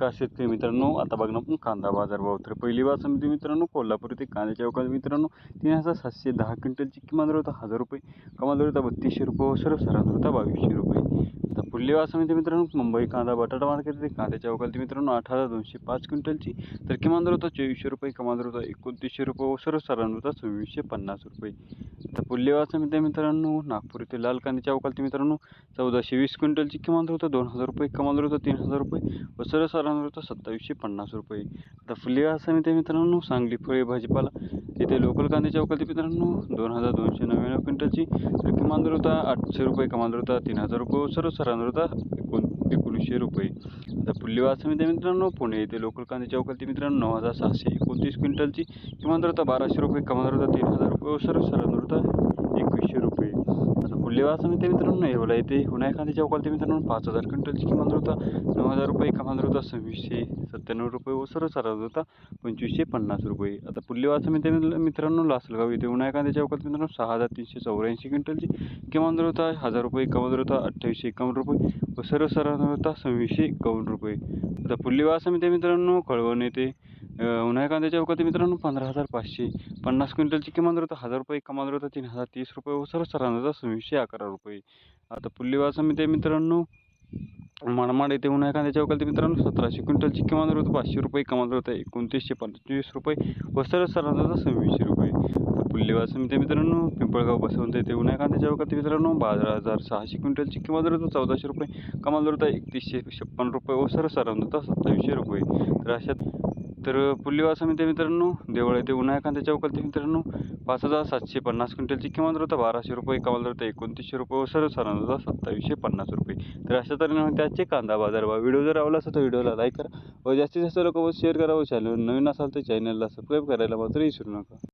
नमस्कार शेतकरी मित्रांनो आता बघणं आपण कांदा बाजार भाव. तर पहिली बार समिती मित्रांनो कोल्हापूर येथे कांद्याच्या अवकाश मित्रांनो तीन हजार सातशे दहा क्विंटलची किमान दर होता हजार रुपये. कमाल दर होता बत्तीसशे रुपये व सर्वसाधारण होता बावीसशे रुपये. आता समिती मित्रांनो मुंबई कांदा बटाटा मार्केट येथे कांद्याच्या अवकाश मित्रांनो आठ हजार दोनशे पाच क्विंटलची. तर किमान दर होता चोवीसशे रुपये किमान दर होता एकोणतीसशे रुपये व सर्वसाधारण होता सव्वीसशे पन्नास रुपये. तर पुढली समिती मित्रांनो नागपूर येथे लाल कांद्याच्या अवकाळी मित्रांनो चौदाशे वीस क्विंटलची किमान दर होता दोन हजार रुपये किमान दर होता तीन हजार रुपये व सर्वसाधारण होता सत्तावीसशे पन्नास रुपये. तर फुले समिती मित्रांनो सांगली फळे भाजीपाला येथे लोकल कांद्याच्या अवकाळी मित्रांनो. दोन हजार दोनशे नव्याण्णव क्विंटलची. तर किमान दर होता आठशे रुपये कमाल दर होता तीन हजार रुपये सर्व सर्वसाधारण होता एकोण एकोणीसशे रुपये. आता पुढली समिती मित्रांनो. पुणे येथे लोकल कांद्याच्या अवकाळी मित्रांनो नऊ हजार सहाशे एकोणतीस क्विंटलची. किमान दर होता बाराशे रुपये कमाल दर होता तीन हजार रुपये व सर्वसाधारण होता एकवीसशे रुपये. आता पुढली समिती मित्रांनो येवला येथे हुनाय कांद्याच्या अवकाळी मित्रांनो पाच हजार क्विंटलची किमान होता. नऊ हजार रुपये कमाल होता सव्वीसशे सत्त्याण्णव रुपये व सर्वसाधारण दर होता पंचवीसशे पन्नास रुपये. आता पुढली समिती मित्रांनो लासलगाव येथे उन्हाळ्या एखाद्या चौकात मित्रांनो सहा हजार तीनशे चौऱ्याऐंशी क्विंटलची किमान दर होता हजार रुपये कमाल दर होता अठ्ठावीसशे एकावन्न रुपये व सर्वसाधारण दर होता सव्वीसशे एकावन्न रुपये. आता पुढली समिती मित्रांनो कळवण येथे उन्हाळ्या कांद्याच्या अवकाळी मित्रांनो पंधरा हजार पाचशे पन्नास क्विंटलची किमान दर होता हजार रुपये कमाल दर होता तीन हजार तीस रुपये व सर्वसाधारण दर सव्वीसशे अकरा रुपये. आता पुल्लेवा समिती मित्रांनो मनमाड येथे उन्हाळ्या कांद्याच्या अवकाळी मित्रांनो सतराशे क्विंटलची किमान दर होतं पाचशे रुपये कमाल दर होता एकोणतीसशे पंचवीस रुपये व सर्वसाधारण दर होता सव्वीसशे रुपये. पुल्लेवा समिती मित्रांनो पिंपळगाव बसवंत येथे उन्हाळ्या कांद्याच्या अवकाळी मित्रांनो बारा हजार सहाशे क्विंटलची किमान दर चौदाशे रुपये कमाल दर होता एकतीसशे छप्पन रुपये व सर्वसाधारण दर होता सत्तावीसशे रुपये. तर अशात तर पुढली समिती मित्रांनो देवळ येथे उन्हाळ्या कांद्याच्या अवकाळी मित्रांनो. पाच हजार सातशे पन्नास क्विंटलची किमान दर होता बाराशे रुपये कमाल दर होता एकोणतीसशे रुपये व सर्वसाधारण सत्तावीसशे पन्नास रुपये. तर अशा तऱ्हेने त्याचे कांदा बाजार भाव. व्हिडिओ जर आवडला असेल तर व्हिडिओला लाईक करा व जास्तीत जास्त लोकांवर शेअर करा व चॅनल नवीन असाल तर चॅनलला सबस्क्राईब करायला मात्र विसरू नका.